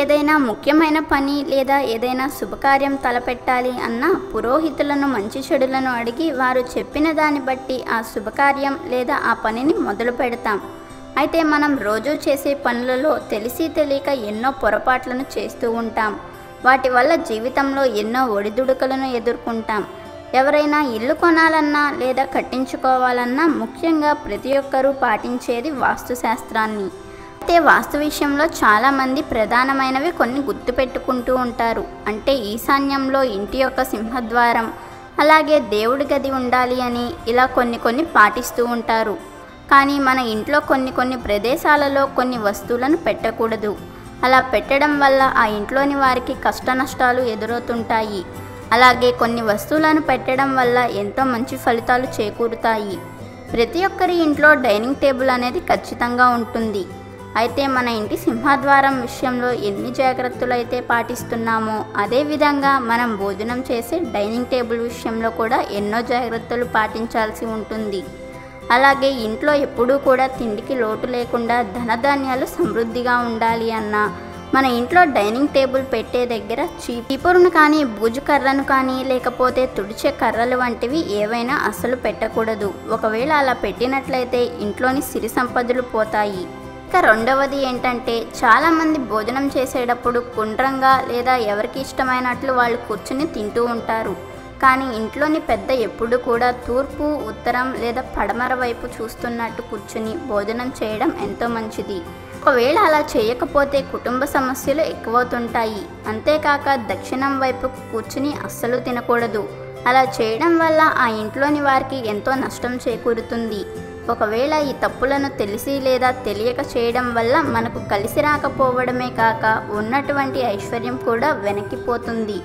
ఏదైనా ముఖ్యమైన పని లేదా ఏదైనా శుభకార్యం తలపెట్టాలి అన్న పురోహితులను మంచి చెడులను అడిగి వారు చెప్పిన దాన్ని బట్టి ఆ శుభకార్యం లేదా ఆ పనిని మొదలు పెడతాం. అయితే మనం రోజు చేసే పనులలో తెలిసి తెలియక ఎన్నో పొరపాట్లను చేస్తూ ఉంటాం. వాటి వల్ల జీవితంలో ఎన్నో ఒడిదుడుకులను ఎదుర్కొంటాం. ఎవరైనా ఇల్లు కొనాలన్నా లేదా కట్టించుకోవాలన్నా ముఖ్యంగా ప్రతి ఒక్కరూ పాటించేది వాస్తుశాస్త్రాన్ని. అయితే వాస్తు విషయంలో చాలామంది ప్రధానమైనవి కొన్ని గుర్తుపెట్టుకుంటూ ఉంటారు. అంటే ఈశాన్యంలో ఇంటి యొక్క సింహద్వారం అలాగే దేవుడి గది ఉండాలి అని ఇలా కొన్ని కొన్ని పాటిస్తూ ఉంటారు. కానీ మన ఇంట్లో కొన్ని కొన్ని ప్రదేశాలలో కొన్ని వస్తువులను పెట్టకూడదు. అలా పెట్టడం వల్ల ఆ ఇంట్లోని వారికి కష్ట నష్టాలు ఎదురవుతుంటాయి. అలాగే కొన్ని వస్తువులను పెట్టడం వల్ల ఎంతో మంచి ఫలితాలు చేకూరుతాయి. ప్రతి ఒక్కరి ఇంట్లో డైనింగ్ టేబుల్ అనేది ఖచ్చితంగా ఉంటుంది. అయితే మన ఇంటి సింహద్వారం విషయంలో ఎన్ని జాగ్రత్తలు అయితే పాటిస్తున్నామో అదేవిధంగా మనం భోజనం చేసే డైనింగ్ టేబుల్ విషయంలో కూడా ఎన్నో జాగ్రత్తలు పాటించాల్సి ఉంటుంది. అలాగే ఇంట్లో ఎప్పుడూ కూడా తిండికి లోటు లేకుండా ధనధాన్యాలు సమృద్ధిగా ఉండాలి అన్నా మన ఇంట్లో డైనింగ్ టేబుల్ పెట్టే దగ్గర చీపురును కానీ బూజు కర్రను కానీ లేకపోతే తుడిచే కర్రలు వంటివి ఏవైనా అసలు పెట్టకూడదు. ఒకవేళ అలా పెట్టినట్లయితే ఇంట్లోని సిరి సంపదలు పోతాయి. ఇక రెండవది ఏంటంటే చాలామంది భోజనం చేసేటప్పుడు గుండ్రంగా లేదా ఎవరికి ఇష్టమైనట్లు వాళ్ళు కూర్చుని తింటూ ఉంటారు. కానీ ఇంట్లోని పెద్ద ఎప్పుడు కూడా తూర్పు ఉత్తరం లేదా పడమర వైపు చూస్తున్నట్టు కూర్చుని భోజనం చేయడం ఎంతో మంచిది. ఒకవేళ అలా చేయకపోతే కుటుంబ సమస్యలు ఎక్కువవుతుంటాయి. అంతేకాక దక్షిణం వైపు కూర్చుని అస్సలు తినకూడదు. అలా చేయడం వల్ల ఆ ఇంట్లోని వారికి ఎంతో నష్టం చేకూరుతుంది. ఒకవేళ ఈ తప్పులను తెలిసి లేదా తెలియక చేయడం వల్ల మనకు కలిసి రాకపోవడమే కాక ఉన్నటువంటి ఐశ్వర్యం కూడా వెనక్కిపోతుంది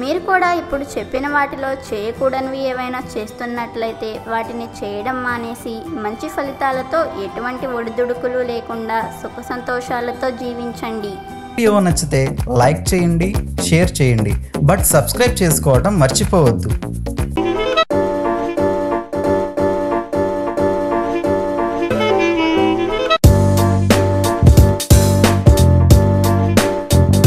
మీరు కూడా ఇప్పుడు చెప్పిన వాటిలో చేయకూడనివి ఏవైనా చేస్తున్నట్లయితే వాటిని చేయడం మానేసి మంచి ఫలితాలతో ఎటువంటి ఒడిదుడుకులు లేకుండా సుఖ సంతోషాలతో జీవించండి. వీడియో నచ్చితే లైక్ చేయండి షేర్ చేయండి. బట్ సబ్స్క్రైబ్ చేసుకోవడం మర్చిపోవద్దు.